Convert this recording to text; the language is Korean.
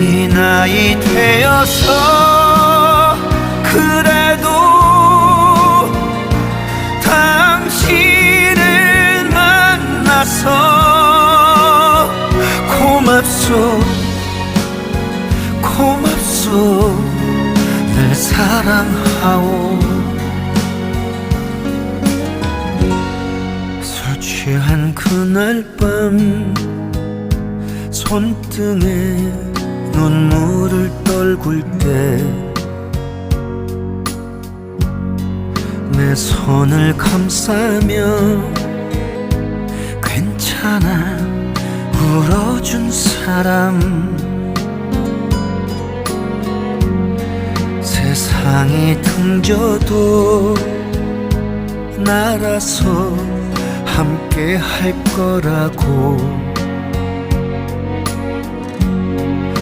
이 나이 되어서 그래도 당신을 만나서 고맙소 고맙소. 늘 사랑하오. 술 취한 그날 밤 손등에 떨굴 때내 손을 감싸며 괜찮아 울어준 사람. 세상이 등져도 나라서 함께 할 거라고